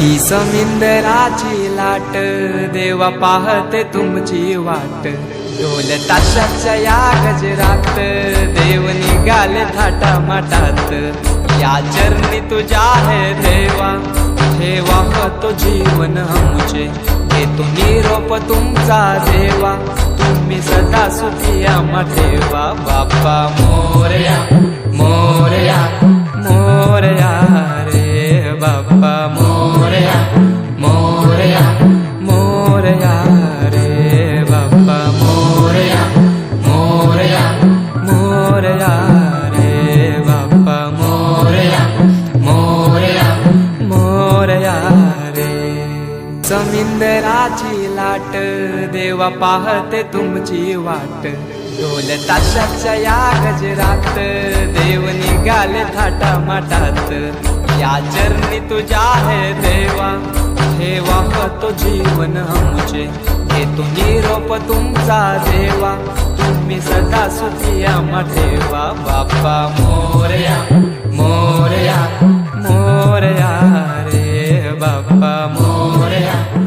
ही समिंदराची लाट देवा पाहते तुमची वाट. ढोल ताशाच्या या गजरात देव निघाले थाटा माटात या चरणी तुझ्या आहे देवा ठेवा तो जीवन आमचे? घेतो निरोप तुमचा देवा तुम्ही सदा सुखी आम्हा ठेवा. बाप्पा मोरया मोरया. समिंदराची लाट देवा पाहते तुमची वाट. ढोल ताशाच्या या गजरात देव निघाले थाटा माटात या चरणी तुझ्या आहे देवा ठेवा तो जीवन आमचे. हे घेतो निरोप तुमचा देवा तुम्ही सदा सुखी आम्हा ठेवा. बाप्पा मो papá.